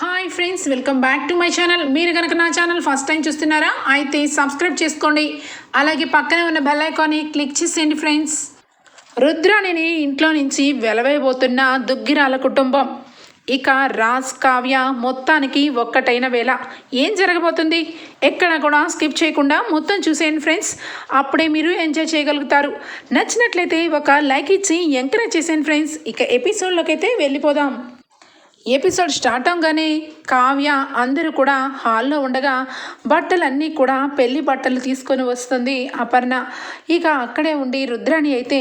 Hi friends welcome back to my channel మీరు కనుక నా ఛానల్ ఫస్ట్ టైం చూస్తున్నారా అయితే సబ్స్క్రైబ్ చేసుకోండి. అలాగే పక్కనే ఉన్న బెల్ ఐకాన్ని క్లిక్ చేసేయండి ఫ్రెండ్స్ రుద్రాణిని ఇంట్లో నుంచి వెలవైపోతున్న దుగ్గిరాల కుటుంబం. ఇక రాజ్ కావ్య మొత్తానికి ఒక్కటైన వేళ. ఏం జరగబోతుంది? ఎక్కడ కూడా స్కిప్ చేయకుండా మొత్తం చూసేయండి ఫ్రెండ్స్ అప్పుడే మీరు ఎంజాయ్ చేయగలుగుతారు. నచ్చినట్లయితే ఒక లైక్ ఇచ్చి ఎంకరేజ్ చేసేయండి ఫ్రెండ్స్ ఇక ఎపిసోడ్లోకి అయితే వెళ్ళిపోదాం. ఎపిసోడ్ స్టార్ట్ అవగానే కావ్య అందరూ కూడా హాల్లో ఉండగా బట్టలన్నీ కూడా పెళ్ళి బట్టలు తీసుకొని వస్తుంది అపర్ణ. ఇక అక్కడే ఉండి రుద్రాణి అయితే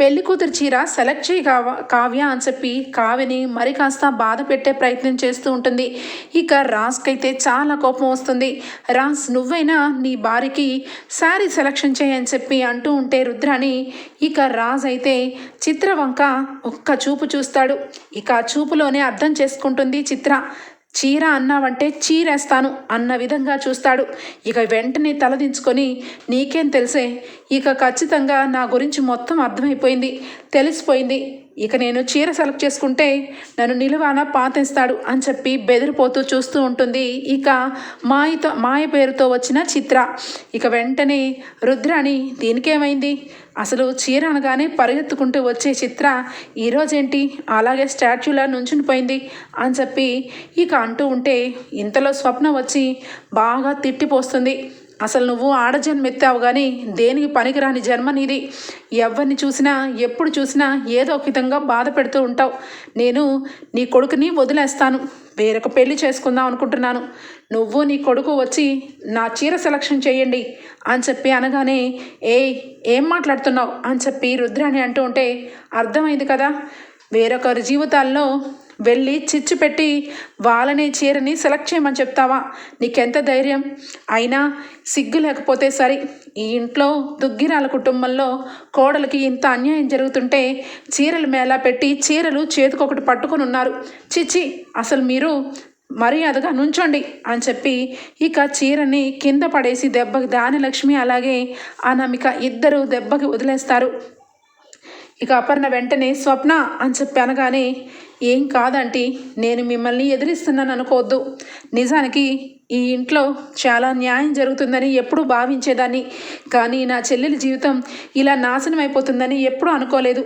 పెళ్ళి కూతురు చీర సెలెక్ట్ చేయి కావ కావ్య అని చెప్పి కావ్యని మరి కాస్త బాధ పెట్టే ప్రయత్నం చేస్తూ ఉంటుంది. ఇక రాజ్కి అయితే చాలా కోపం వస్తుంది. రాజ్ నువ్వైనా నీ భార్యకి శారీ సెలక్షన్ చేయని చెప్పి అంటూ ఉంటే రుద్రాణి ఇక రాజ్ అయితే చిత్రవంక ఒక్క చూపు చూస్తాడు. ఇక చూపులోనే అర్థం చేసుకుంటుంది. చిత్ర చీర అన్నావంటే చీరేస్తాను అన్న విధంగా చూస్తాడు. ఇక వెంటనే తలదించుకొని నీకేం తెలిసే? ఇక ఖచ్చితంగా నా గురించి మొత్తం అర్థమైపోయింది తెలిసిపోయింది. ఇక నేను చీర సెలెక్ట్ చేసుకుంటే నన్ను నిలువాన పాతేస్తాడు అని చెప్పి బెదిరిపోతూ చూస్తూ ఉంటుంది. ఇక మాయతో మాయ పేరుతో వచ్చిన చిత్ర. ఇక వెంటనే రుద్రాణి దీనికేమైంది? అసలు చీర అనగానే పరిగెత్తుకుంటూ వచ్చే చిత్ర ఈరోజేంటి అలాగే స్టాచ్యూలా నుంచుని పోయింది అని చెప్పి ఇక అంటూ ఉంటే ఇంతలో స్వప్న వచ్చి బాగా తిట్టిపోస్తుంది. అసలు నువ్వు ఆడజన్మెత్తావు కానీ దేనికి పనికిరాని జన్మ నీది. ఎవరిని చూసినా ఎప్పుడు చూసినా ఏదో ఒక విధంగా బాధ పెడుతూ ఉంటావు. నేను నీ కొడుకుని వదిలేస్తాను. వేరొక పెళ్ళి చేసుకుందాం అనుకుంటున్నాను. నువ్వు నీ కొడుకు వచ్చి నా చీర సెలక్షన్ చేయండి అని చెప్పి అనగానే ఏ ఏం మాట్లాడుతున్నావు? అని చెప్పి రుద్రాణి అంటూ ఉంటే అర్థమైంది కదా. వేరొకరి జీవితాల్లో వెళ్ళి చిచ్చు పెట్టి వాళ్ళని చీరని సెలెక్ట్ చేయమని చెప్తావా? నీకెంత ధైర్యం? అయినా సిగ్గు లేకపోతే సరి. ఈ ఇంట్లో దుగ్గిరాల కుటుంబంలో కోడలకి ఇంత అన్యాయం జరుగుతుంటే చీరలు మేళా పెట్టి చీరలు చేతికొకటి పట్టుకొని ఉన్నారు. చిచి అసలు మీరు మర్యాదగా నుంచోండి అని చెప్పి ఇక చీరని కింద పడేసి దెబ్బకి దానిలక్ష్మి అలాగే అనామిక ఇద్దరు దెబ్బకి వదిలేస్తారు. ఇక అపర్ణ వెంటనే స్వప్న అని చెప్పి అనగానే ఏం కాదంటీ నేను మిమ్మల్ని ఎదిరిస్తున్నాను అనుకోవద్దు. నిజానికి ఈ ఇంట్లో చాలా న్యాయం జరుగుతుందని ఎప్పుడూ భావించేదాన్ని. కానీ నా చెల్లెలి జీవితం ఇలా నాశనం అయిపోతుందని ఎప్పుడూ అనుకోలేదు.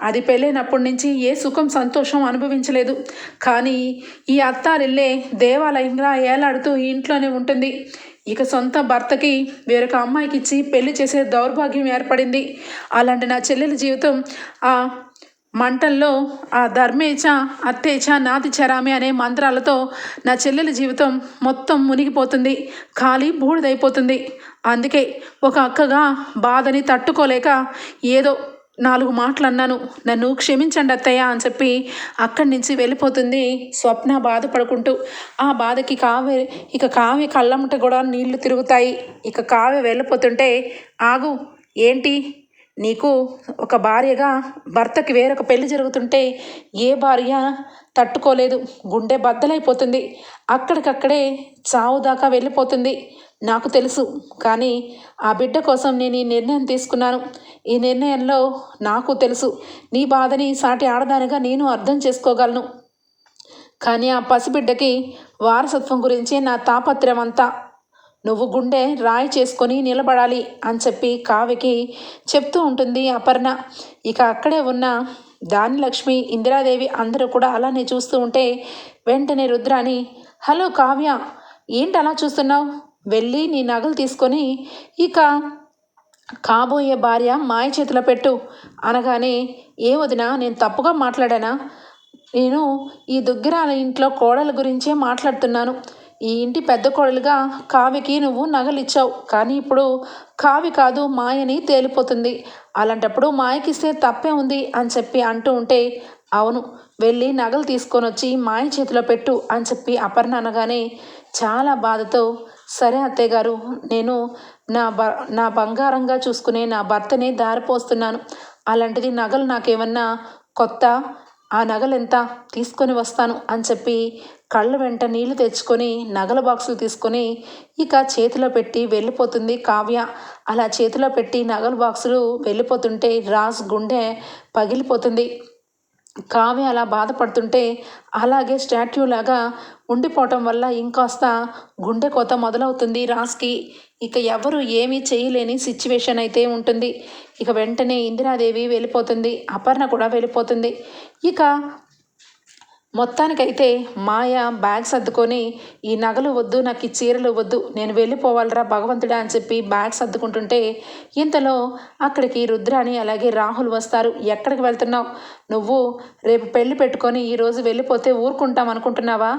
అది పెళ్ళైనప్పటి నుంచి ఏ సుఖం సంతోషం అనుభవించలేదు. కానీ ఈ అత్తారిల్లే దేవాలయంగా ఏలాడుతూ ఈ ఇంట్లోనే ఉంటుంది. ఇక సొంత భర్తకి వేరొక అమ్మాయికి ఇచ్చి పెళ్ళి చేసే దౌర్భాగ్యం ఏర్పడింది. అలాంటి నా చెల్లెలి జీవితం ఆ మంటల్లో ఆ ధర్మేచ అత్తేచ నాతి చరామి అనే మంత్రాలతో నా చెల్లెల జీవితం మొత్తం మునిగిపోతుంది. ఖాళీ బూడిదైపోతుంది. అందుకే ఒక అక్కగా బాధని తట్టుకోలేక ఏదో నాలుగు మాటలు అన్నాను నన్ను క్షమించండి అత్తయ్య అని చెప్పి అక్కడి నుంచి వెళ్ళిపోతుంది స్వప్న బాధపడుకుంటూ. ఆ బాధకి కావ్య ఇక కావ్య కళ్ళమ్మట కూడా నీళ్ళు తిరుగుతాయి. ఇక కావ్య వెళ్ళిపోతుంటే ఆగు ఏంటి? నీకు ఒక భార్యగా భర్తకి వేరొక పెళ్ళి జరుగుతుంటే ఏ భార్య తట్టుకోలేదు. గుండె బద్దలైపోతుంది. అక్కడికక్కడే చావు దాకా వెళ్ళిపోతుంది. నాకు తెలుసు. కానీ ఆ బిడ్డ కోసం నేను ఈ నిర్ణయం తీసుకున్నాను. ఈ నిర్ణయంలో నాకు తెలుసు. నీ బాధని సాటి ఆడదానిగా నేను అర్థం చేసుకోగలను. కానీ ఆ పసిబిడ్డకి వారసత్వం గురించి నా తాపత్రయం అంతా. నువ్వు గుండె రాయి చేసుకొని నిలబడాలి అని చెప్పి కావ్యకి చెప్తూ ఉంటుంది అపర్ణ. ఇక అక్కడే ఉన్న దానిలక్ష్మి ఇందిరాదేవి అందరూ కూడా అలానే చూస్తూ ఉంటే వెంటనే రుద్రాని హలో కావ్య ఏంటి అలా చూస్తున్నావు? వెళ్ళి నీ నగలు తీసుకొని ఇక కాబోయే భార్య మాయ చేతిలో పెట్టు అనగానే ఏ వదినా నేను తప్పుగా మాట్లాడానా? నేను ఈ దుగ్గిరాల ఇంట్లో కోడల గురించే మాట్లాడుతున్నాను. ఈ ఇంటి పెద్ద కోడలుగా కావికి నువ్వు నగలిచ్చావు. కానీ ఇప్పుడు కావి కాదు మాయని తేలిపోతుంది. అలాంటప్పుడు మాయకిస్తే తప్పే ఉంది అని చెప్పి అంటూ ఉంటే అవును వెళ్ళి నగలు తీసుకొని వచ్చి మాయ చేతిలో పెట్టు అని చెప్పి అపర్ణ అనగానే చాలా బాధతో సరే అత్తయ్య గారు నేను నా బ నా బంగారంగా చూసుకునే నా భర్తని దారిపోస్తున్నాను అలాంటిది నగలు నాకేమన్నా కొత్త ఆ నగలు ఎంత తీసుకొని వస్తాను అని చెప్పి కళ్ళ వెంట నీళ్ళు తెచ్చుకొని నగల బాక్సులు తీసుకొని ఇక చేతిలో పెట్టి వెళ్ళిపోతుంది కావ్య. అలా చేతిలో పెట్టి నగల బాక్సులు వెళ్ళిపోతుంటే రాజ్ గుండె పగిలిపోతుంది. కావ్య అలా బాధపడుతుంటే అలాగే స్టాట్యూ లాగా ఉండిపోవటం వల్ల ఇంకాస్త గుండె కోత మొదలవుతుంది రాజ్కి. ఇక ఎవరు ఏమీ చేయలేని సిచ్యువేషన్ అయితే ఉంటుంది. ఇక వెంటనే ఇందిరాదేవి వెళ్ళిపోతుంది. అపర్ణ కూడా వెళ్ళిపోతుంది. ఇక మొత్తానికైతే మాయ బ్యాగ్ సర్దుకొని ఈ నగలు వద్దు నాకు ఈ చీరలు వద్దు నేను వెళ్ళిపోవాలరా భగవంతుడా అని చెప్పి బ్యాగ్ సర్దుకుంటుంటే ఇంతలో అక్కడికి రుద్రాని అలాగే రాహుల్ వస్తారు. ఎక్కడికి వెళ్తున్నావు? నువ్వు రేపు పెళ్ళి పెట్టుకొని ఈరోజు వెళ్ళిపోతే ఊరుకుంటాం అనుకుంటున్నావా?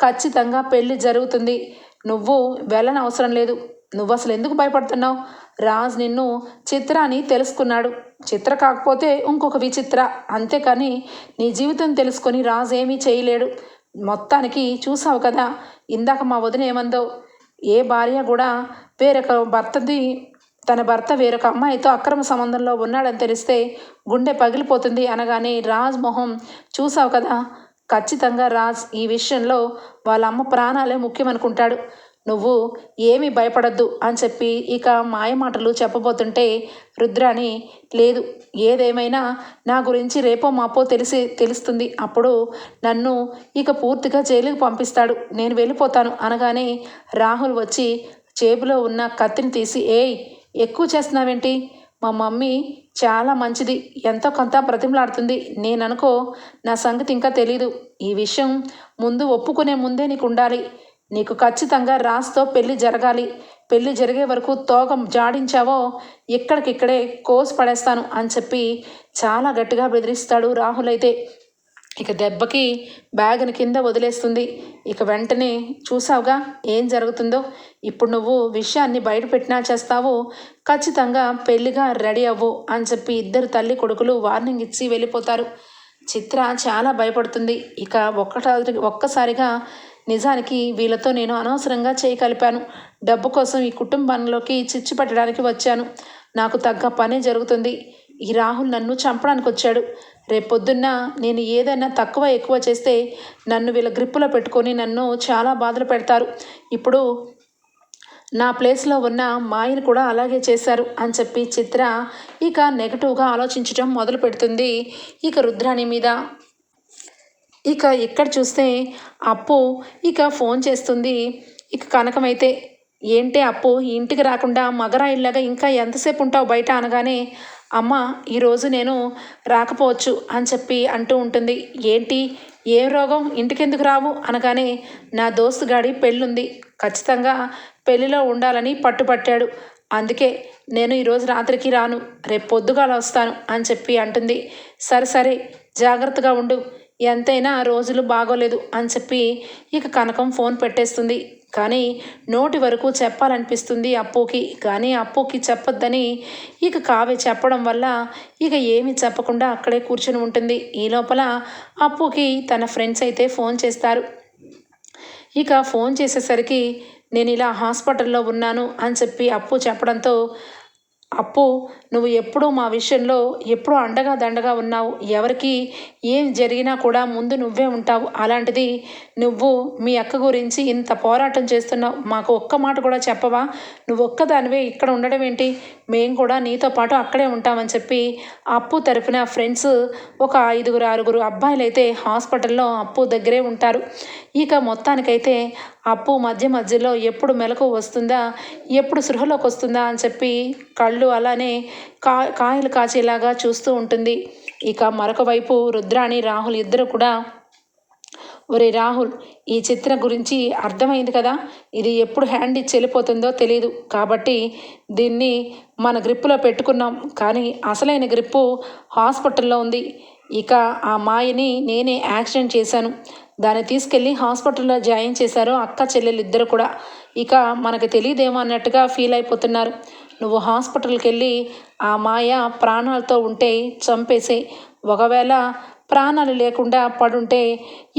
ఖచ్చితంగా పెళ్ళి జరుగుతుంది. నువ్వు వెళ్ళని అవసరం లేదు. నువ్వు అసలు ఎందుకు భయపడుతున్నావు? రాజ్ నిన్ను చిత్ర అని తెలుసుకున్నాడు. చిత్ర కాకపోతే ఇంకొక విచిత్ర. అంతేకాని నీ జీవితం తెలుసుకొని రాజ్ ఏమీ చేయలేడు. మొత్తానికి చూసావు కదా ఇందాక మా వదిన ఏమందో. ఏ భార్య కూడా వేరొక భర్తది తన భర్త వేరొక అమ్మాయితో అక్రమ సంబంధంలో ఉన్నాడని తెలిస్తే గుండె పగిలిపోతుంది అనగానే రాజ్ మొహం చూసావు కదా. ఖచ్చితంగా రాజ్ ఈ విషయంలో వాళ్ళ అమ్మ ప్రాణాలే ముఖ్యమనుకుంటాడు. నువ్వు ఏమీ భయపడద్దు అని చెప్పి ఇక మాయమాటలు చెప్పబోతుంటే రుద్రాని లేదు ఏదేమైనా నా గురించి రేపో మాపో తెలిసి తెలుస్తుంది. అప్పుడు నన్ను ఇక పూర్తిగా జైలుకి పంపిస్తాడు. నేను వెళ్ళిపోతాను. అనగానే రాహుల్ వచ్చి జేబులో ఉన్న కత్తిని తీసి ఏయ్ ఎక్కువ చేస్తున్నావేంటి? మా మమ్మీ చాలా మంచిది. ఎంతో కొంత ప్రతిమలాడుతుంది నేను అనుకో నా సంగతి ఇంకా తెలీదు. ఈ విషయం ముందు ఒప్పుకునే ముందే నీకు ఉండాలి. నీకు ఖచ్చితంగా రాస్తో పెళ్ళి జరగాలి. పెళ్ళి జరిగే వరకు తోగం జాడించావో ఇక్కడికిక్కడే కోసి పడేస్తాను అని చెప్పి చాలా గట్టిగా బెదిరిస్తాడు రాహుల్ అయితే. ఇక దెబ్బకి బ్యాగ్ని కింద వదిలేస్తుంది. ఇక వెంటనే చూసావుగా ఏం జరుగుతుందో. ఇప్పుడు నువ్వు విషయాన్ని బయటపెట్టినా చేస్తావు ఖచ్చితంగా పెళ్ళిగా రెడీ అవ్వు అని చెప్పి ఇద్దరు తల్లి కొడుకులు వార్నింగ్ ఇచ్చి వెళ్ళిపోతారు. చిత్ర చాలా భయపడుతుంది. ఇక ఒక్కట ఒక్కసారిగా నిజానికి వీళ్ళతో నేను అనవసరంగా చేయి కలిపాను. డబ్బు కోసం ఈ కుటుంబంలోకి చిచ్చు పెట్టడానికి వచ్చాను. నాకు తగ్గ పనే జరుగుతుంది. ఈ రాహుల్ నన్ను చంపడానికి వచ్చాడు రేపొద్దున్న నేను ఏదైనా తక్కువ ఎక్కువ చేస్తే నన్ను వీళ్ళ గ్రిప్పులో పెట్టుకొని నన్ను చాలా బాధలు పెడతారు. ఇప్పుడు నా ప్లేస్లో ఉన్న మాయను కూడా అలాగే చేశారు అని చెప్పి చిత్ర ఇక నెగటివ్గా ఆలోచించడం మొదలు పెడుతుంది ఇక రుద్రాణి మీద ఇక ఇక్కడ చూస్తే అప్పు ఇక ఫోన్ చేస్తుంది. ఇక కనకమైతే ఏంటి అప్పు? ఇంటికి రాకుండా మగరాయిల్లాగా ఇంకా ఎంతసేపు ఉంటావు బయట? అనగానే అమ్మ ఈరోజు నేను రాకపోవచ్చు అని చెప్పి అంటూ ఉంటుంది. ఏంటి? ఏ రోగం? ఇంటికెందుకు రావు? అనగానే నా దోస్తు గాడి పెళ్ళుంది. ఖచ్చితంగా పెళ్ళిలో ఉండాలని పట్టుపట్టాడు అందుకే నేను ఈరోజు రాత్రికి రాను. రేపు పొద్దుగాల వస్తాను అని చెప్పి అంటుంది. సరే సరే జాగ్రత్తగా ఉండు. ఎంతైనా రోజులు బాగోలేదు అని చెప్పి ఇక కనకం ఫోన్ పెట్టేస్తుంది. కానీ నోటి వరకు చెప్పాలనిపిస్తుంది అప్పుకి. కానీ అప్పుకి చెప్పొద్దని ఇక కావ్య చెప్పడం వల్ల ఇక ఏమి చెప్పకుండా అక్కడే కూర్చుని ఉంటుంది. ఈ లోపల అప్పుకి తన ఫ్రెండ్స్ అయితే ఫోన్ చేస్తారు. ఇక ఫోన్ చేసేసరికి నేను ఇలా హాస్పిటల్లో ఉన్నాను అని చెప్పి అప్పు చెప్పడంతో అప్పు నువ్వు ఎప్పుడూ మా విషయంలో ఎప్పుడూ అండగా దండగా ఉన్నావు. ఎవరికి ఏం జరిగినా కూడా ముందు నువ్వే ఉంటావు. అలాంటిది నువ్వు మీ అక్క గురించి ఇంత పోరాటం చేస్తున్నావు. మాకు ఒక్క మాట కూడా చెప్పవా? నువ్వు ఒక్కదానివే ఇక్కడ ఉండడం ఏంటి? మేము కూడా నీతో పాటు అక్కడే ఉంటామని చెప్పి అప్పు తరఫున ఫ్రెండ్స్ ఒక ఐదుగురు ఆరుగురు అబ్బాయిలు అయితే హాస్పిటల్లో అప్పు దగ్గరే ఉంటారు. ఇక మొత్తానికైతే అప్పు మధ్య మధ్యలో ఎప్పుడు మెలకు వస్తుందా ఎప్పుడు సృహలోకి వస్తుందా అని చెప్పి కళ్ళు అలానే కా కాయలు కాచేలాగా చూస్తూ ఉంటుంది. ఇక మరొక వైపు రుద్రాణి రాహుల్ ఇద్దరు కూడా ఒరే రాహుల్ ఈ చిత్ర గురించి అర్థమైంది కదా? ఇది ఎప్పుడు హ్యాండ్ ఇచ్చి వెళ్ళిపోతుందో తెలియదు కాబట్టి దీన్ని మన గ్రిప్పులో పెట్టుకున్నాం. కానీ అసలైన గ్రిప్పు హాస్పిటల్లో ఉంది. ఇక ఆ మాయని నేనే యాక్సిడెంట్ చేశాను. దాన్ని తీసుకెళ్ళి హాస్పిటల్లో జాయిన్ చేశారు అక్క చెల్లెలు ఇద్దరు కూడా. ఇక మనకు తెలియదేమో అన్నట్టుగా ఫీల్ అయిపోతున్నారు. నువ్వు హాస్పిటల్కి వెళ్ళి ఆ మాయ ప్రాణాలతో ఉంటే చంపేసే. ఒకవేళ ప్రాణాలు లేకుండా పడుంటే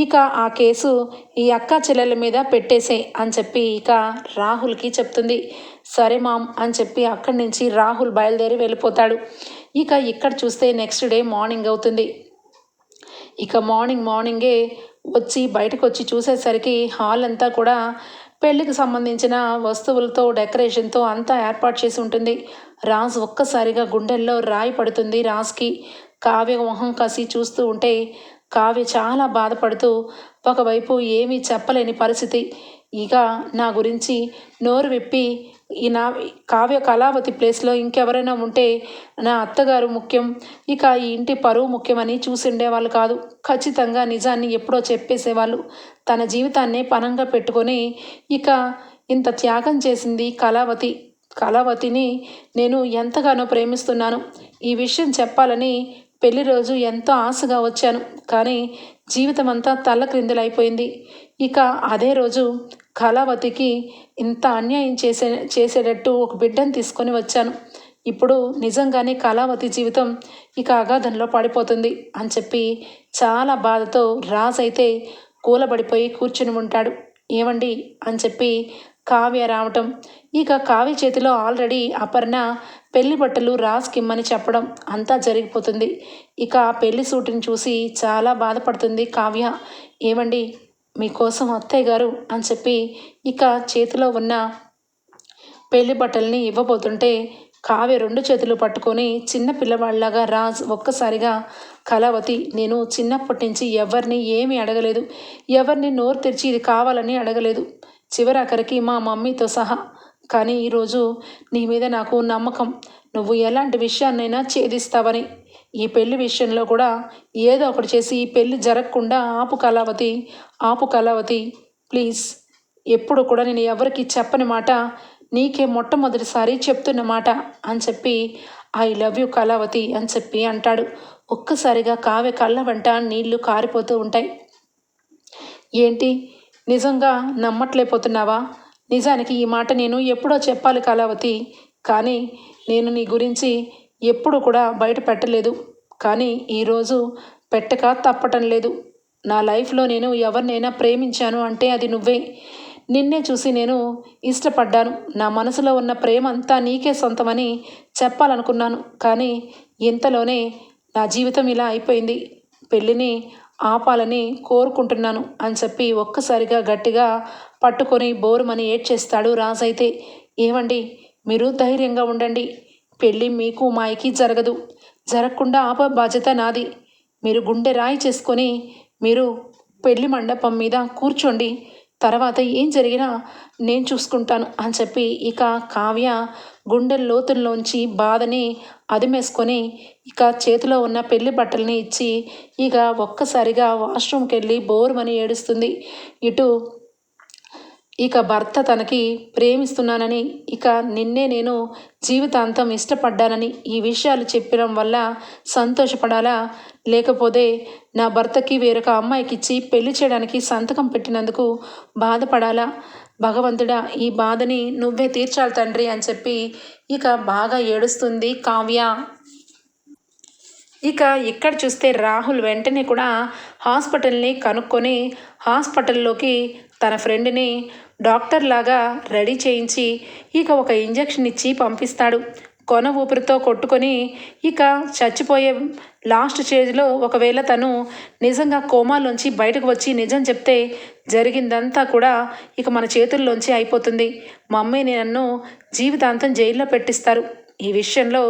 ఇక ఆ కేసు ఈ అక్క చెల్లెల మీద పెట్టేసే అని చెప్పి ఇక రాహుల్కి చెప్తుంది. సరే మామ్ అని చెప్పి అక్కడి నుంచి రాహుల్ బయలుదేరి వెళ్ళిపోతాడు. ఇక ఇక్కడ చూస్తే నెక్స్ట్ డే మార్నింగ్ అవుతుంది. ఇక మార్నింగ్ మార్నింగే వచ్చి బయటకు వచ్చి చూసేసరికి హాల్ అంతా కూడా పెళ్ళికి సంబంధించిన వస్తువులతో డెకరేషన్తో అంతా ఏర్పాటు చేసి ఉంటుంది. రాజ్ ఒక్కసారిగా గుండెల్లో రాయి పడుతుంది. రాజ్కి కావ్య మొహం కసి చూస్తూ ఉంటే కావ్య చాలా బాధపడుతూ ఒకవైపు ఏమీ చెప్పలేని పరిస్థితి. ఇక నా గురించి నోరు విప్పి ఈ నా కావ్య కళావతి ప్లేస్లో ఇంకెవరైనా ఉంటే నా అత్తగారు ముఖ్యం. ఇక ఈ ఇంటి పరువు ముఖ్యమని చూసిండేవాళ్ళు కాదు. ఖచ్చితంగా నిజాన్ని ఎప్పుడో చెప్పేసేవాళ్ళు. తన జీవితాన్నే పనంగా పెట్టుకొని ఇక ఇంత త్యాగం చేసింది కళావతి. కళావతిని నేను ఎంతగానో ప్రేమిస్తున్నాను. ఈ విషయం చెప్పాలని పెళ్ళి రోజు ఎంతో ఆశగా వచ్చాను. కానీ జీవితం అంతా తల్లక్రిందులైపోయింది ఇక అదే రోజు కళావతికి ఇంత అన్యాయం చేసే చేసేటట్టు ఒక బిడ్డను తీసుకొని వచ్చాను. ఇప్పుడు నిజంగానే కళావతి జీవితం ఇక అగాధంలో పడిపోతుంది అని చెప్పి చాలా బాధతో రాజ్ అయితే కూలబడిపోయి కూర్చుని ఉంటాడు. ఏమండి అని చెప్పి కావ్య రావటం. ఇక కావ్య చేతిలో ఆల్రెడీ అపర్ణ పెళ్ళి బట్టలు రాసుకిమ్మని చెప్పడం అంతా జరిగిపోతుంది. ఇక ఆ పెళ్ళి సూటిని చూసి చాలా బాధపడుతుంది కావ్య. ఏమండి మీకోసం అత్తయ్య గారు అని చెప్పి ఇక చేతిలో ఉన్న పెళ్ళి బట్టల్ని ఇవ్వబోతుంటే కావ్య రెండు చేతులు పట్టుకొని చిన్న పిల్లవాళ్ళలాగా రాజ్ ఒక్కసారిగా కళావతి నేను చిన్నప్పటి నుంచి ఎవరిని ఏమీ అడగలేదు. ఎవరిని నోరు తెరిచి ఇది కావాలని అడగలేదు. చివరాఖరికి మా మమ్మీతో సహా కానీ ఈరోజు నీ మీద నాకు నమ్మకం. నువ్వు ఎలాంటి విషయాన్నైనా ఛేదిస్తావని. ఈ పెళ్ళి విషయంలో కూడా ఏదో ఒకటి చేసి ఈ పెళ్ళి జరగకుండా ఆపు కళావతి ఆపు కళావతి. ప్లీజ్ ఎప్పుడు కూడా నేను ఎవరికి చెప్పని మాట నీకే మొట్టమొదటిసారి చెప్తున్న మాట అని చెప్పి ఐ లవ్ యూ కళావతి అని చెప్పి అంటాడు. ఒక్కసారిగా కావే కళ్ళ వెంట నీళ్ళు కారిపోతూ ఉంటాయి. ఏంటి? నిజంగా నమ్మట్లేపోతున్నావా నిజానికి ఈ మాట నేను ఎప్పుడో చెప్పాలి కళావతి కానీ నేను నీ గురించి ఎప్పుడు కూడా బయట పెట్టలేదు. కానీ ఈరోజు పెట్టక తప్పటం లేదు. నా లైఫ్లో నేను ఎవరినైనా ప్రేమించాను అంటే అది నువ్వే. నిన్నే చూసి నేను ఇష్టపడ్డాను. నా మనసులో ఉన్న ప్రేమ అంతా నీకే సొంతమని చెప్పాలనుకున్నాను. కానీ ఇంతలోనే నా జీవితం ఇలా అయిపోయింది. పెళ్ళిని ఆపాలని కోరుకుంటున్నాను అని చెప్పి ఒక్కసారిగా గట్టిగా పట్టుకొని బోరుమని ఏడ్చేస్తాడు రాజైతే ఏమండి మీరు ధైర్యంగా ఉండండి. పెళ్ళి మీకు మాయకి జరగదు. జరగకుండా ఆప బాధ్యత నాది. మీరు గుండె రాయి చేసుకొని మీరు పెళ్ళి మండపం మీద కూర్చోండి. తర్వాత ఏం జరిగినా నేను చూసుకుంటాను అని చెప్పి ఇక కావ్య గుండె లోతుల్లోంచి బాధని అదిమేసుకొని ఇక చేతిలో ఉన్న పెళ్ళి బట్టల్ని ఇచ్చి ఇక ఒక్కసారిగా వాష్రూమ్కి వెళ్ళి బోరుమని ఏడుస్తుంది. ఇటు ఇక భర్త తనకి ప్రేమిస్తున్నానని ఇక నిన్నే నేను జీవితాంతం ఇష్టపడ్డానని ఈ విషయాలు చెప్పడం వల్ల సంతోషపడాలా? లేకపోతే నా భర్తకి వేరొక అమ్మాయికి ఇచ్చి పెళ్ళి చేయడానికి సంతకం పెట్టినందుకు బాధపడాలా? భగవంతుడా ఈ బాధని నువ్వే తీర్చాలి తండ్రి అని చెప్పి ఇక బాగా ఏడుస్తుంది కావ్య. ఇక ఇక్కడ చూస్తే రాహుల్ వెంటనే కూడా హాస్పిటల్ని కనుక్కొని హాస్పిటల్లోకి తన ఫ్రెండ్ని డాక్టర్ లాగా రెడీ చేయించి ఇక ఒక ఇంజెక్షన్ ఇచ్చి పంపిస్తాడు. కొన ఊపిరితో కొట్టుకొని ఇక చచ్చిపోయే లాస్ట్ స్టేజ్లో ఒకవేళ తను నిజంగా కోమాలోంచి బయటకు వచ్చి నిజం చెప్తే జరిగిందంతా కూడా ఇక మన చేతుల్లోంచి అయిపోతుంది. మమ్మీని నన్ను జీవితాంతం జైల్లో పెట్టిస్తారు. ఈ విషయంలో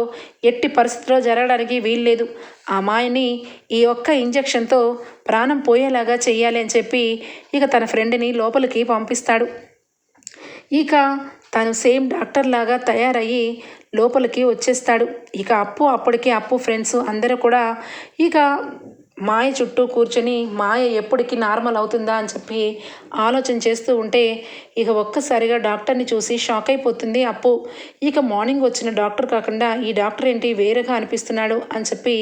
ఎట్టి పరిస్థితిలో జరగడానికి వీల్లేదు. ఆ మాయని ఈ ఒక్క ఇంజెక్షన్తో ప్రాణం పోయేలాగా చెయ్యాలి అని చెప్పి ఇక తన ఫ్రెండ్ని లోపలికి పంపిస్తాడు. ఇక తను సేమ్ డాక్టర్ లాగా తయారయ్యి లోపలికి వచ్చేస్తాడు. ఇక అప్పు అప్పటికి అప్పు ఫ్రెండ్స్ అందరూ కూడా ఇక మాయ చుట్టూ కూర్చొని మాయ ఎప్పటికి నార్మల్ అవుతుందా అని చెప్పి ఆలోచన చేస్తూ ఉంటే ఇక ఒక్కసారిగా డాక్టర్ని చూసి షాక్ అయిపోతుంది అప్పు. ఇక మార్నింగ్ వచ్చిన డాక్టర్ కాకుండా ఈ డాక్టర్ ఏంటి వేరేగా అనిపిస్తున్నాడు అని చెప్పి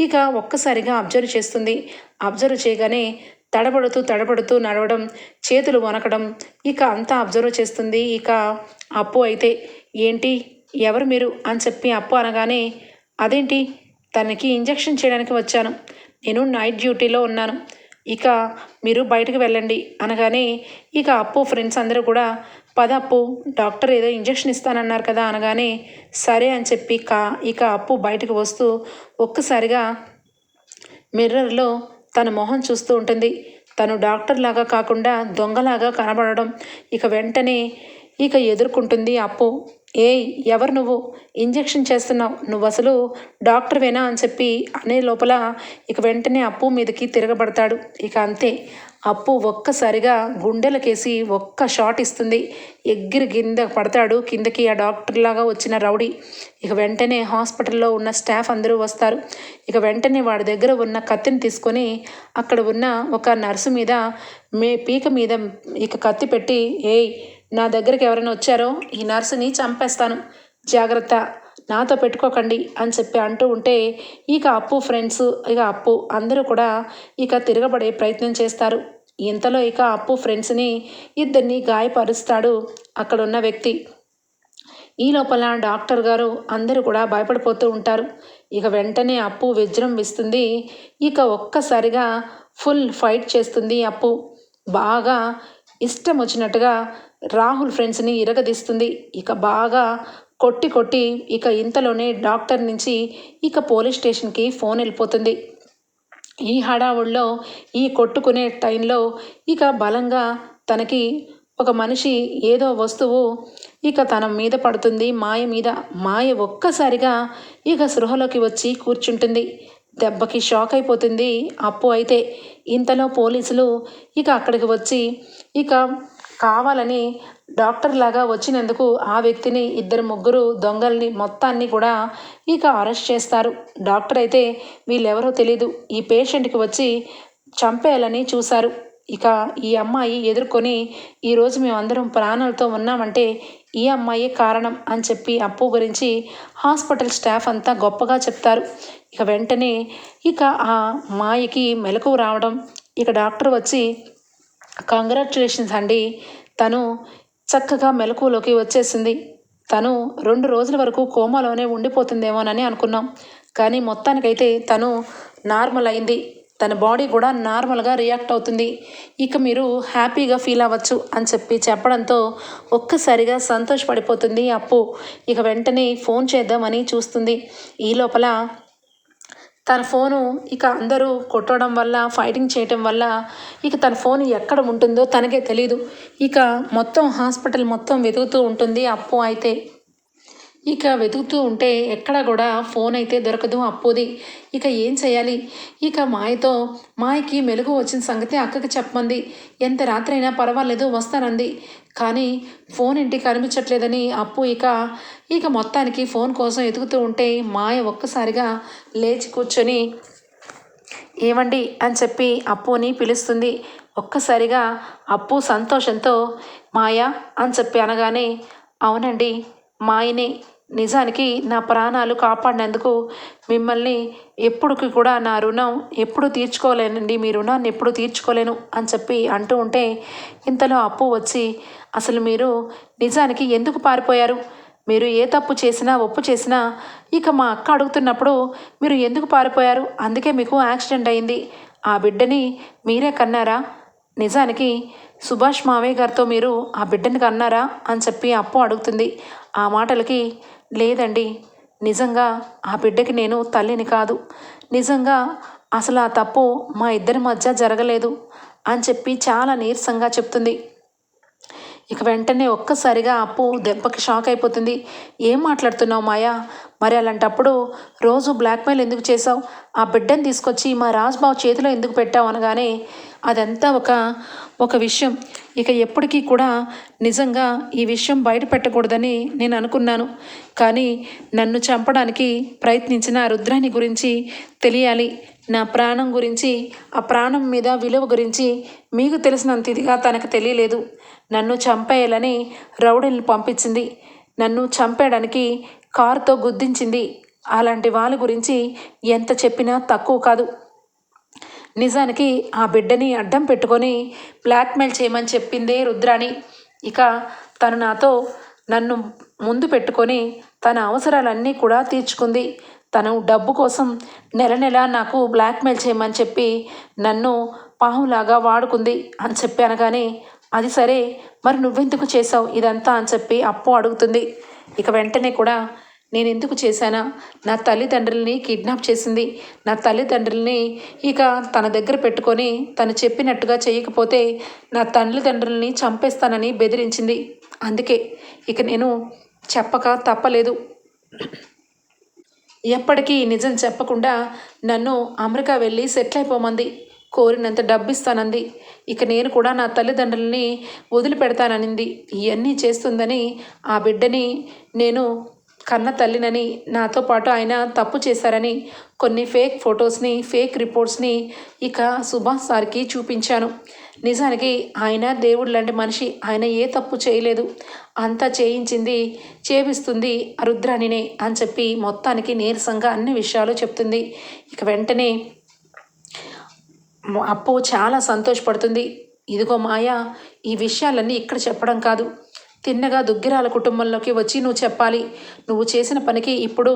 ఇక ఒక్కసారిగా అబ్జర్వ్ చేస్తుంది. అబ్జర్వ్ చేయగానే తడబడుతూ తడబడుతూ నడవడం చేతులు వనకడం ఇక అంతా అబ్జర్వ్ చేస్తుంది. ఇక అప్పు అయితే ఏంటి? ఎవరు మీరు? అని చెప్పి అప్పు అనగానే అదేంటి? తనకి ఇంజెక్షన్ చేయడానికి వచ్చాను. నేను నైట్ డ్యూటీలో ఉన్నాను. ఇక మీరు బయటకు వెళ్ళండి అనగానే ఇక అప్పు ఫ్రెండ్స్ అందరూ కూడా పద అప్పు డాక్టర్ ఏదో ఇంజెక్షన్ ఇస్తానన్నారు కదా అనగానే సరే అని చెప్పి కా ఇక అప్పు బయటకు వస్తూ ఒక్కసారిగా మిర్రర్లో తన మొహం చూస్తూ ఉంటుంది. తను డాక్టర్ లాగా కాకుండా దొంగలాగా కనబడడం ఇక వెంటనే ఇక ఎదుర్కొంటుంది అప్పు. ఏయ్ ఎవరు నువ్వు? ఇంజెక్షన్ చేస్తున్నావు. నువ్వు అసలు డాక్టర్వేనా అని చెప్పి అనే లోపల ఇక వెంటనే అప్పు మీదకి తిరగబడతాడు. ఇక అంతే. అప్పు ఒక్కసారిగా గుండెలకేసి ఒక్క షాట్ ఇస్తుంది. ఎగ్గిరి కింద పడతాడు కిందకి ఆ డాక్టర్ లాగా వచ్చిన రౌడీ. ఇక వెంటనే హాస్పిటల్లో ఉన్న స్టాఫ్ అందరూ వస్తారు. ఇక వెంటనే వాడి దగ్గర ఉన్న కత్తిని తీసుకొని అక్కడ ఉన్న ఒక నర్సు మీద మే పీక మీద ఇక కత్తి పెట్టి ఏయ్ నా దగ్గరికి ఎవరైనా వచ్చారో ఈ నర్సుని చంపేస్తాను. జాగ్రత్త. నాతో పెట్టుకోకండి అని చెప్పి అంటూ ఉంటే ఇక అప్పు ఫ్రెండ్స్ ఇక అప్పు అందరూ కూడా ఇక తిరగబడే ప్రయత్నం చేస్తారు. ఇంతలో ఇక అప్పు ఫ్రెండ్స్ని ఇద్దరిని గాయపరుస్తాడు అక్కడ ఉన్న వ్యక్తి. ఈ లోపల డాక్టర్ గారు అందరూ కూడా భయపడిపోతూ ఉంటారు. ఇక వెంటనే అప్పు విజృంభిస్తుంది. ఇక ఒక్కసారిగా ఫుల్ ఫైట్ చేస్తుంది అప్పు. బాగా ఇష్టం వచ్చినట్టుగా రాహుల్ ఫ్రెండ్స్ని ఇరగదీస్తుంది. ఇక బాగా కొట్టి కొట్టి ఇక ఇంతలోనే డాక్టర్ నుంచి ఇక పోలీస్ స్టేషన్కి ఫోన్ వెళ్ళిపోతుంది. ఈ హడావుల్లో ఈ కొట్టుకునే టైంలో ఇక బలంగా తనకి ఒక మనిషి ఏదో వస్తువు ఇక తన మీద పడుతుంది. మాయ మీద మాయ ఒక్కసారిగా ఇక సృహలోకి వచ్చి కూర్చుంటుంది. దెబ్బకి షాక్ అయిపోతుంది. అప్పు అయితే ఇంతలో పోలీసులు ఇక అక్కడికి వచ్చి ఇక కావాలని డాక్టర్ లాగా వచ్చినందుకు ఆ వ్యక్తిని ఇద్దరు ముగ్గురు దొంగల్ని మొత్తాన్ని కూడా ఇక అరెస్ట్ చేస్తారు. డాక్టర్ అయితే వీళ్ళెవరో తెలీదు. ఈ పేషెంట్కి వచ్చి చంపేయాలని చూశారు. ఇక ఈ అమ్మాయి ఎదుర్కొని ఈరోజు మేమందరం ప్రాణాలతో ఉన్నామంటే ఈ అమ్మాయి కారణం అని చెప్పి అప్పు గురించి హాస్పిటల్ స్టాఫ్ అంతా గొప్పగా చెప్తారు. ఇక వెంటనే ఇక ఆ మాయకి మెలకు రావడం ఇక డాక్టర్ వచ్చి కంగ్రాచులేషన్స్ అండి తను చక్కగా మెలకువలోకి వచ్చేసింది. తను రెండు రోజుల వరకు కోమాలోనే ఉండిపోతుందేమోనని అనుకున్నాం. కానీ మొత్తానికైతే తను నార్మల్ అయింది. తన బాడీ కూడా నార్మల్గా రియాక్ట్ అవుతుంది. ఇక మీరు హ్యాపీగా ఫీల్ అవ్వచ్చు అని చెప్పి చెప్పడంతో ఒక్కసారిగా సంతోషపడిపోతుంది అప్పు. ఇక వెంటనే ఫోన్ చేద్దామని చూస్తుంది. ఈ లోపల తన ఫోను ఇక అందరూ కొట్టడం వల్ల ఫైటింగ్ చేయటం వల్ల ఇక తన ఫోన్ ఎక్కడ ఉంటుందో తనకే తెలీదు. ఇక మొత్తం హాస్పిటల్ మొత్తం వెతుకుతూ ఉంటుంది అప్పు అయితే. ఇక వెతుకుతూ ఉంటే ఎక్కడ కూడా ఫోన్ అయితే దొరకదు అప్పుది. ఇక ఏం చేయాలి? ఇక మాయతో మాయకి మెలుగు వచ్చిన సంగతి అక్కకి చెప్పమంది. ఎంత రాత్రి అయినా పర్వాలేదు వస్తానంది. కానీ ఫోన్ ఇంటికి కనిపించట్లేదని అప్పు ఇక ఇక మొత్తానికి ఫోన్ కోసం ఎదుగుతూ ఉంటే మాయ ఒక్కసారిగా లేచి కూర్చొని ఏమండి అని చెప్పి అప్పుని పిలుస్తుంది. ఒక్కసారిగా అప్పు సంతోషంతో మాయా? అని చెప్పి అనగానే అవునండి మాయనే. నిజానికి నా ప్రాణాలు కాపాడినందుకు మిమ్మల్ని ఎప్పుడుకి కూడా నా రుణం ఎప్పుడు తీర్చుకోలేనండి. మీ రుణాన్ని ఎప్పుడు తీర్చుకోలేను అని చెప్పి అంటూ ఉంటే ఇంతలో అప్పు వచ్చి అసలు మీరు నిజానికి ఎందుకు పారిపోయారు? మీరు ఏ తప్పు చేసినా ఒప్పు చేసినా ఇక మా అక్క అడుగుతున్నప్పుడు మీరు ఎందుకు పారిపోయారు? అందుకే మీకు యాక్సిడెంట్ అయింది. ఆ బిడ్డని మీరే కన్నారా? నిజానికి సుభాష్ మావయ్య గారితో మీరు ఆ బిడ్డని కన్నారా అని చెప్పి అప్పు అడుగుతుంది. ఆ మాటలకి లేదండి నిజంగా ఆ బిడ్డకి నేను తల్లిని కాదు. నిజంగా అసలు ఆ తప్పు మా ఇద్దరి మధ్య జరగలేదు అని చెప్పి చాలా నీరసంగా చెప్తుంది. ఇక వెంటనే ఒక్కసారిగా అప్పు దెబ్బకి షాక్ అయిపోతుంది. ఏం మాట్లాడుతున్నావు మాయా? మరి అలాంటప్పుడు రోజు బ్లాక్మెయిల్ ఎందుకు చేసావు ఆ బిడ్డని తీసుకొచ్చి మా రాజ్బాబు చేతిలో ఎందుకు పెట్టావు? అనగానే అదంతా ఒక ఒక విషయం. ఇక ఎప్పటికీ కూడా నిజంగా ఈ విషయం బయట పెట్టకూడదని నేను అనుకున్నాను. కానీ నన్ను చంపడానికి ప్రయత్నించిన రుద్రాని గురించి తెలియాలి. నా ప్రాణం గురించి ఆ ప్రాణం మీద విలువ గురించి మీకు తెలిసినంత ఇదిగా తనకు తెలియలేదు. నన్ను చంపేయాలని రౌడీని పంపించింది. నన్ను చంపేయడానికి కారుతో గుద్దించింది. అలాంటి వాళ్ళ గురించి ఎంత చెప్పినా తక్కువ కాదు. నిజానికి ఆ బిడ్డని అడ్డం పెట్టుకొని బ్లాక్మెయిల్ చేయమని చెప్పిందే రుద్రాణి. ఇక తను నాతో నన్ను ముందు పెట్టుకొని తన అవసరాలన్నీ కూడా తీర్చుకుంది. తను డబ్బు కోసం నెల నెల నాకు బ్లాక్మెయిల్ చేయమని చెప్పి నన్ను పాహులాగా వాడుకుంది అని చెప్పి అనగానే అది సరే మరి నువ్వెందుకు చేసావు ఇదంతా? అని చెప్పి అప్పు అడుగుతుంది. ఇక వెంటనే కూడా నేను ఎందుకు చేశానా? నా తల్లిదండ్రుల్ని కిడ్నాప్ చేసింది. నా తల్లిదండ్రుల్ని ఇక తన దగ్గర పెట్టుకొని తను చెప్పినట్టుగా చేయకపోతే నా తల్లిదండ్రుల్ని చంపేస్తానని బెదిరించింది. అందుకే ఇక నేను చెప్పక తప్పలేదు. ఎప్పటికీ నిజం చెప్పకుండా నన్ను అమెరికా వెళ్ళి సెటిల్ అయిపోమంది కోరినంత డబ్బు ఇస్తానంది ఇక నేను కూడా నా తల్లిదండ్రులని వదిలిపెడతాననింది. ఇవన్నీ చేస్తుందని ఆ బిడ్డని నేను కన్న తల్లినని నాతో పాటు ఆయన తప్పు చేశారని కొన్ని ఫేక్ ఫొటోస్ని ఫేక్ రిపోర్ట్స్ని ఇక సుభాష్ సార్కి చూపించాను. నిజానికి ఆయన దేవుడు లాంటి మనిషి ఆయన ఏ తప్పు చేయలేదు. అంతా చేయించింది చేపిస్తుంది రుద్రాణినే అని చెప్పి మొత్తానికి నీరసంగా అన్ని విషయాలు చెప్తుంది. ఇక వెంటనే అప్పు చాలా సంతోషపడుతుంది. ఇదిగో మాయ ఈ విషయాలన్నీ ఇక్కడ చెప్పడం కాదు. తిన్నగా దుగ్గిరాల కుటుంబంలోకి వచ్చి నువ్వు చెప్పాలి. నువ్వు చేసిన పనికి ఇప్పుడు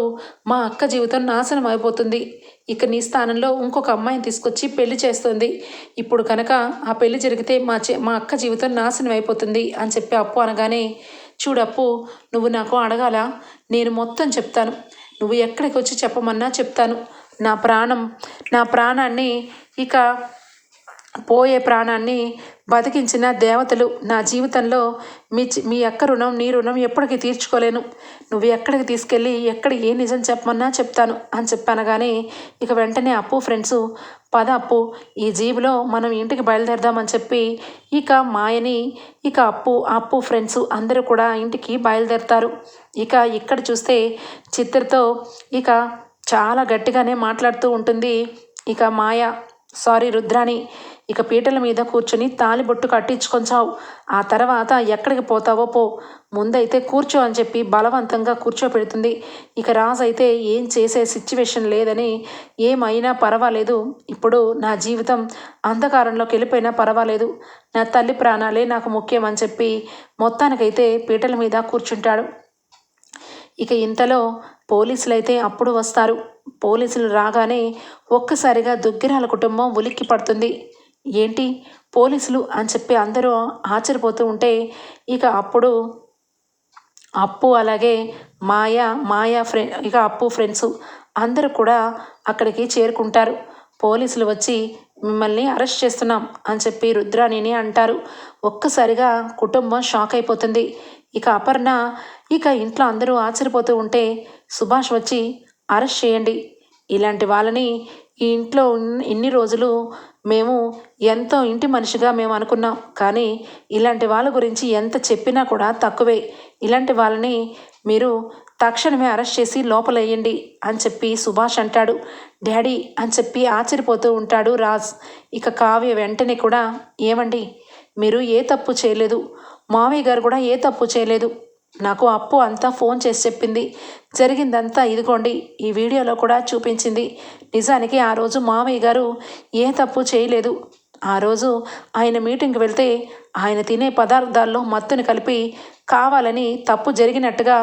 మా అక్క జీవితం నాశనం అయిపోతుంది. ఇక నీ స్థానంలో ఇంకొక అమ్మాయిని తీసుకొచ్చి పెళ్ళి చేస్తుంది. ఇప్పుడు కనుక ఆ పెళ్ళి జరిగితే మా చె మా అక్క జీవితం నాశనం అయిపోతుంది అని చెప్పి అప్పు అనగానే చూడప్పు నువ్వు నాకు అడగాల నేను మొత్తం చెప్తాను. నువ్వు ఎక్కడికి వచ్చి చెప్పమన్నా చెప్తాను. నా ప్రాణం నా ప్రాణాన్ని ఇక పోయే ప్రాణాన్ని బతికించిన దేవతలు నా జీవితంలో మీ మీ అక్క రుణం నీ రుణం ఎప్పటికీ తీర్చుకోలేను. నువ్వు ఎక్కడికి తీసుకెళ్ళి ఎక్కడ ఏ నిజం చెప్పమన్నా చెప్తాను అని చెప్పనగానే ఇక వెంటనే అప్పు ఫ్రెండ్స్ పద అప్పు. ఈ జీబులో మనం ఇంటికి బయలుదేరదామని చెప్పి ఇక మాయని ఇక అప్పు అప్పు ఫ్రెండ్స్ అందరూ కూడా ఇంటికి బయలుదేరుతారు. ఇక ఇక్కడ చూస్తే చిత్రతో ఇక చాలా గట్టిగానే మాట్లాడుతూ ఉంటుంది ఇక మాయ. సారీ రుద్రాణి ఇక పీటల మీద కూర్చుని తాలిబొట్టు కట్టించుకొంచావు. ఆ తర్వాత ఎక్కడికి పోతావో పో. ముందైతే కూర్చో అని చెప్పి బలవంతంగా కూర్చోపెడుతుంది. ఇక రాజు అయితే ఏం చేసే సిచ్యువేషన్ లేదని ఏమైనా పర్వాలేదు. ఇప్పుడు నా జీవితం అంధకారంలోకి వెళ్ళిపోయినా పర్వాలేదు. నా తల్లి ప్రాణాలే నాకు ముఖ్యం అని చెప్పి మొత్తానికైతే పీటల మీద కూర్చుంటాడు. ఇక ఇంతలో పోలీసులు అయితే అప్పుడు వస్తారు. పోలీసులు రాగానే ఒక్కసారిగా దుగ్గిరాల కుటుంబం ఉలిక్కి పడుతుంది ఏంటి? పోలీసులు అని చెప్పి అందరూ ఆశ్చర్యపోతూ ఉంటే ఇక అప్పుడు అప్పు అలాగే మాయ మాయ ఫ్రె ఇక అప్పు ఫ్రెండ్స్ అందరూ కూడా అక్కడికి చేరుకుంటారు. పోలీసులు వచ్చి మిమ్మల్ని అరెస్ట్ చేస్తున్నాం అని చెప్పి రుద్రాణిని అంటారు. ఒక్కసారిగా కుటుంబం షాక్ అయిపోతుంది. ఇక అపర్ణ ఇక ఇంట్లో అందరూ ఆశ్చర్యపోతూ ఉంటే సుభాష్ వచ్చి అరెస్ట్ చేయండి. ఇలాంటి వాళ్ళని ఈ ఇంట్లో ఇన్ని రోజులు మేము ఎంతో ఇంటి మనిషిగా మేము అనుకున్నాం. కానీ ఇలాంటి వాళ్ళ గురించి ఎంత చెప్పినా కూడా తక్కువే. ఇలాంటి వాళ్ళని మీరు తక్షణమే అరెస్ట్ చేసి లోపలేయండి అని చెప్పి సుభాష్ అంటాడు. డాడీ అని చెప్పి ఆశ్చర్యపోతూ ఉంటాడు రాజ్. ఇక కావ్య వెంటనే కూడా ఏమండి మీరు ఏ తప్పు చేయలేదు. మావయ్య గారు కూడా ఏ తప్పు చేయలేదు. నాకు అప్పు అంతా ఫోన్ చేసి చెప్పింది. జరిగిందంతా ఇదిగోండి ఈ వీడియోలో కూడా చూపించింది. నిజానికి ఆ రోజు మావయ్య గారు ఏ తప్పు చేయలేదు. ఆ రోజు ఆయన మీటింగ్కి వెళ్తే ఆయన తినే పదార్థాల్లో మత్తుని కలిపి కావాలని తప్పు జరిగినట్టుగా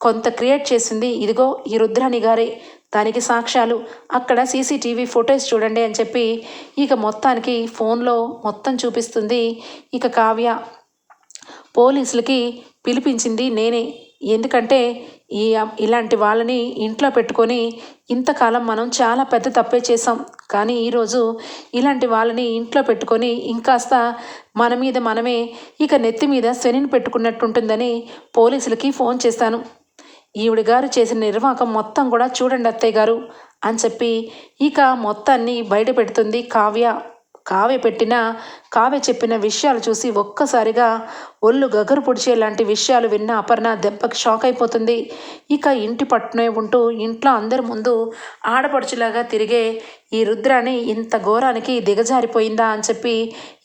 కొంత క్రియేట్ చేసింది. ఇదిగో ఈ రుద్రాణి గారే దానికి సాక్ష్యాలు. అక్కడ సీసీటీవీ ఫొటోస్ చూడండి అని చెప్పి ఇక మొత్తానికి ఫోన్లో మొత్తం చూపిస్తుంది ఇక కావ్య. పోలీసులకి పిలిపించింది నేనే. ఎందుకంటే ఈ ఇలాంటి వాళ్ళని ఇంట్లో పెట్టుకొని ఇంతకాలం మనం చాలా పెద్ద తప్పే చేసాం కానీ ఈరోజు ఇలాంటి వాళ్ళని ఇంట్లో పెట్టుకొని ఇంకాస్త మన మీద మనమే ఇక నెత్తి మీద శనిని పెట్టుకున్నట్టుంటుందని పోలీసులకి ఫోన్ చేశాను ఈవిడ గారు చేసిన నిర్వాహకం మొత్తం కూడా చూడండి అత్తయ్య గారు అని చెప్పి ఇక మొత్తాన్ని బయట పెడుతుంది కావ్య. కావ్య పెట్టిన కావ్య చెప్పిన విషయాలు చూసి ఒక్కసారిగా ఒళ్ళు గగరు పొడిచేలాంటి విషయాలు విన్న అపర్ణ దెబ్బకి షాక్ అయిపోతుంది. ఇక ఇంటి పట్టునే ఉంటూ ఇంట్లో అందరి ముందు ఆడపడుచులాగా తిరిగే ఈ రుద్రాన్ని ఇంత ఘోరానికి దిగజారిపోయిందా అని చెప్పి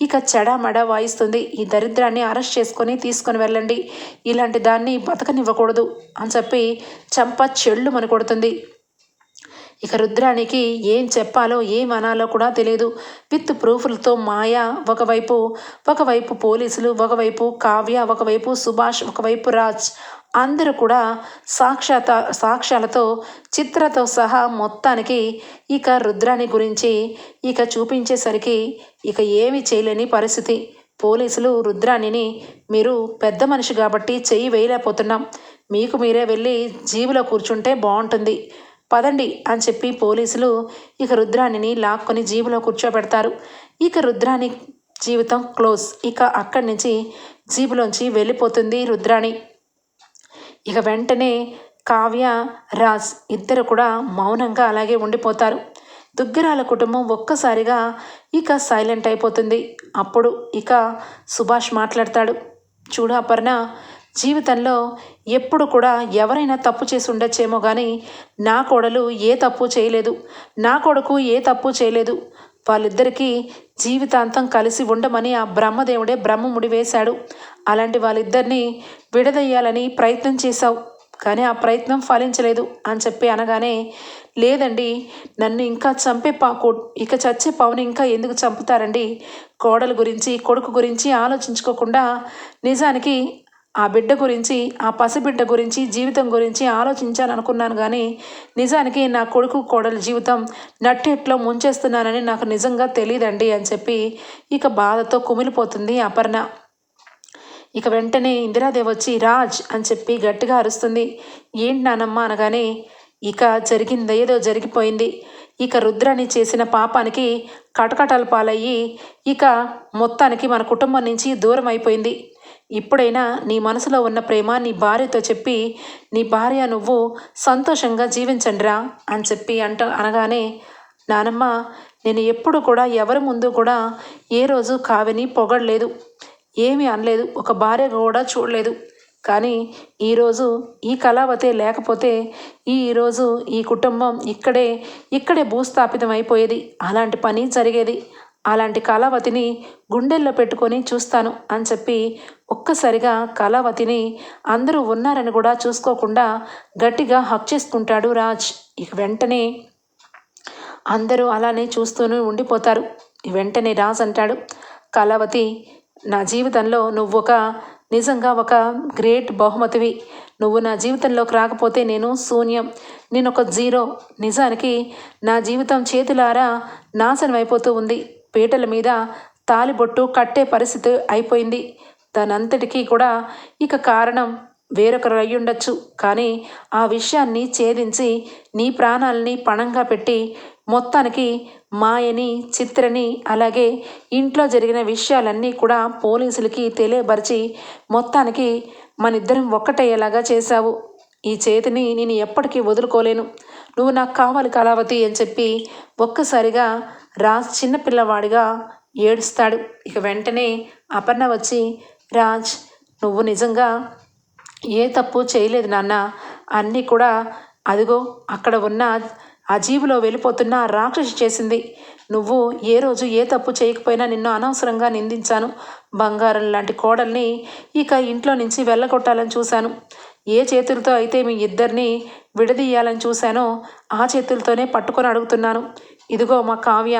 ఇక చెడామడ వాయిస్తుంది. ఈ దరిద్రాన్ని అరెస్ట్ చేసుకొని తీసుకొని వెళ్ళండి. ఇలాంటి దాన్ని బతకనివ్వకూడదు అని చెప్పి చంప చెళ్ళు మని కొడుతుంది. ఇక రుద్రానికి ఏం చెప్పాలో ఏం అనాలో కూడా తెలియదు విత్ ప్రూఫ్లతో మాయ ఒకవైపు ఒకవైపు పోలీసులు ఒకవైపు కావ్య ఒకవైపు సుభాష్ ఒకవైపు రాజ్. అందరూ కూడా సాక్షాత సాక్ష్యాలతో చిత్రతో సహా మొత్తానికి ఇక రుద్రాని గురించి ఇక చూపించేసరికి ఇక ఏమి చేయలేని పరిస్థితి. పోలీసులు రుద్రాణిని మీరు పెద్ద మనిషి కాబట్టి చెయ్యి వేయలేకపోతున్నాం. మీకు మీరే వెళ్ళి జీవులో కూర్చుంటే బాగుంటుంది. పదండి అని చెప్పి పోలీసులు ఇక రుద్రాణిని లాక్కొని జీబులో కూర్చోబెడతారు. ఇక రుద్రాణి జీవితం క్లోజ్. ఇక అక్కడి నుంచి జీబులోంచి వెళ్ళిపోతుంది రుద్రాణి. ఇక వెంటనే కావ్య రాజ్ ఇద్దరు కూడా మౌనంగా అలాగే ఉండిపోతారు. దుగ్గిరాల కుటుంబం ఒక్కసారిగా ఇక సైలెంట్ అయిపోతుంది. అప్పుడు ఇక సుభాష్ మాట్లాడతాడు. చూడు అపర్ణ జీవితంలో ఎప్పుడు కూడా ఎవరైనా తప్పు చేసి ఉండొచ్చేమో కానీ నా కోడలు ఏ తప్పు చేయలేదు. నా కొడుకు ఏ తప్పు చేయలేదు. వాళ్ళిద్దరికీ జీవితాంతం కలిసి ఉండమని ఆ బ్రహ్మదేవుడే బ్రహ్మముడి వేశాడు. అలాంటి వాళ్ళిద్దరినీ విడదయ్యాలని ప్రయత్నం చేశావు. కానీ ఆ ప్రయత్నం ఫలించలేదు అని చెప్పి అనగానే లేదండి నన్ను ఇంకా చంపే పా ఇక చచ్చే పవన్ ఇంకా ఎందుకు చంపుతారండి? కోడల గురించి కొడుకు గురించి ఆలోచించుకోకుండా నిజానికి ఆ బిడ్డ గురించి ఆ పసిబిడ్డ గురించి జీవితం గురించి ఆలోచించాలనుకున్నాను కానీ నిజానికి నా కొడుకు కోడలి జీవితం నట్టెట్లో ముంచేస్తున్నానని నాకు నిజంగా తెలియదండి అని చెప్పి ఇక బాధతో కుమిలిపోతుంది అపర్ణ. ఇక వెంటనే ఇందిరాదేవి వచ్చి రాజ్ అని చెప్పి గట్టిగా అరుస్తుంది. ఏంటి నానమ్మ? అనగానే ఇక జరిగింది ఏదో జరిగిపోయింది. ఇక రుద్రాని చేసిన పాపానికి కటకటాలు పాలయ్యి ఇక మొత్తానికి మన కుటుంబం నుంచి దూరం అయిపోయింది. ఇప్పుడైనా నీ మనసులో ఉన్న ప్రేమ నీ భార్యతో చెప్పి నీ భార్య నువ్వు సంతోషంగా జీవించండిరా అని చెప్పి అంట అనగానే నానమ్మ నేను ఎప్పుడు కూడా ఎవరి ముందు కూడా ఏ రోజు కావిని పొగడలేదు. ఏమీ అనలేదు. ఒక భార్య కూడా చూడలేదు. కానీ ఈరోజు ఈ కళావతే లేకపోతే ఈ ఈరోజు ఈ కుటుంబం ఇక్కడే ఇక్కడే భూస్థాపితం అయిపోయేది అలాంటి పని జరిగేది. అలాంటి కళావతిని గుండెల్లో పెట్టుకొని చూస్తాను అని చెప్పి ఒక్కసారిగా కళావతిని అందరూ ఉన్నారని కూడా చూసుకోకుండా గట్టిగా హక్ చేసుకుంటాడు రాజ్. ఇక వెంటనే అందరూ అలానే చూస్తూనే ఉండిపోతారు. వెంటనే రాజ్ అంటాడు కళావతి నా జీవితంలో నువ్వు ఒక నిజంగా ఒక గ్రేట్ బహుమతివి. నువ్వు నా జీవితంలోకి రాకపోతే నేను శూన్యం. నేను ఒక జీరో. నిజానికి నా జీవితం చేతులారా నాశనం అయిపోతూ ఉంది. పీటల మీద తాలిబొట్టు కట్టే పరిస్థితి అయిపోయింది. దానంతటికీ కూడా ఇక కారణం వేరొకరు అయ్యుండొచ్చు. కానీ ఆ విషయాన్ని ఛేదించి నీ ప్రాణాలని పణంగా పెట్టి మొత్తానికి మాయని చిత్రని అలాగే ఇంట్లో జరిగిన విషయాలన్నీ కూడా పోలీసులకి తెలియపరిచి మొత్తానికి మనిద్దరం ఒక్కటయ్యేలాగా చేశావు. ఈ చేతిని నేను ఎప్పటికీ వదులుకోలేను. నువ్వు నాకు కావాలి కళావతి అని చెప్పి ఒక్కసారిగా రాజ్ చిన్నపిల్లవాడిగా ఏడుస్తాడు. ఇక వెంటనే అపర్ణ వచ్చి రాజ్ నువ్వు నిజంగా ఏ తప్పు చేయలేదు నాన్న. అన్నీ కూడా అదిగో అక్కడ ఉన్న ఆ జీవులో వెళ్ళిపోతున్న రాక్షసి చేసింది. నువ్వు ఏ రోజు ఏ తప్పు చేయకపోయినా నిన్ను అనవసరంగా నిందించాను. బంగారం లాంటి కోడల్ని ఇక ఇంట్లో నుంచి వెళ్ళగొట్టాలని చూశాను. ఏ చేతులతో అయితే మీ ఇద్దరిని విడదీయాలని చూశానో ఆ చేతులతోనే పట్టుకొని అడుగుతున్నాను. ఇదిగో మా కావ్య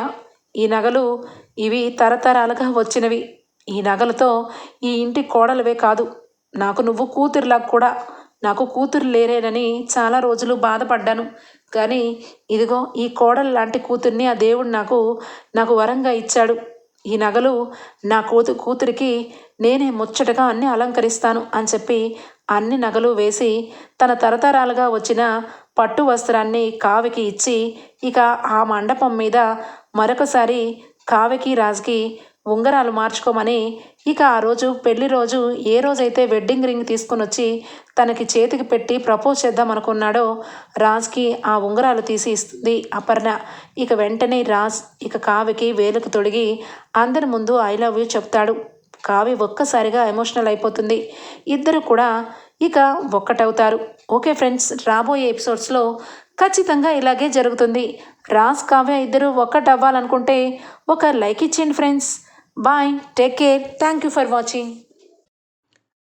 ఈ నగలు ఇవి తరతరాలుగా వచ్చినవి. ఈ నగలతో ఈ ఇంటి కోడలవే కాదు నాకు నువ్వు కూతురులా కూడా. నాకు కూతురు లేరేనని చాలా రోజులు బాధపడ్డాను. కానీ ఇదిగో ఈ కోడలు లాంటి కూతుర్ని ఆ దేవుడు నాకు నాకు వరంగా ఇచ్చాడు. ఈ నగలు నా కూతు కూతురికి నేనే ముచ్చటగా అన్ని అలంకరిస్తాను అని చెప్పి అన్ని నగలు వేసి తన తరతరాలుగా వచ్చిన పట్టు వస్త్రాన్ని కావికి ఇచ్చి ఇక ఆ మండపం మీద మరొకసారి కావికి రాజుకి ఉంగరాలు మార్చుకోమని ఇక ఆ రోజు పెళ్ళి రోజు ఏ రోజైతే వెడ్డింగ్ రింగ్ తీసుకుని వచ్చి తనకి చేతికి పెట్టి ప్రపోజ్ చేద్దాం అనుకున్నాడో రాజ్కి ఆ ఉంగరాలు తీసి ఇస్తుంది అపర్ణ. ఇక వెంటనే రాజ్ ఇక కావికి వేలుకు తొడిగి అందరి ముందు ఐ లవ్ యూ చెప్తాడు. కావి ఒక్కసారిగా ఎమోషనల్ అయిపోతుంది. ఇద్దరు కూడా ఇక ఒక్కటవుతారు. ఓకే ఫ్రెండ్స్ రాబోయే ఎపిసోడ్స్లో ఖచ్చితంగా ఇలాగే జరుగుతుంది. రాజ్ కావ్య ఇద్దరు ఒక్కటవ్వాలనుకుంటే ఒక లైక్ ఇచ్చేయండి friends. Bye take care thank you for watching.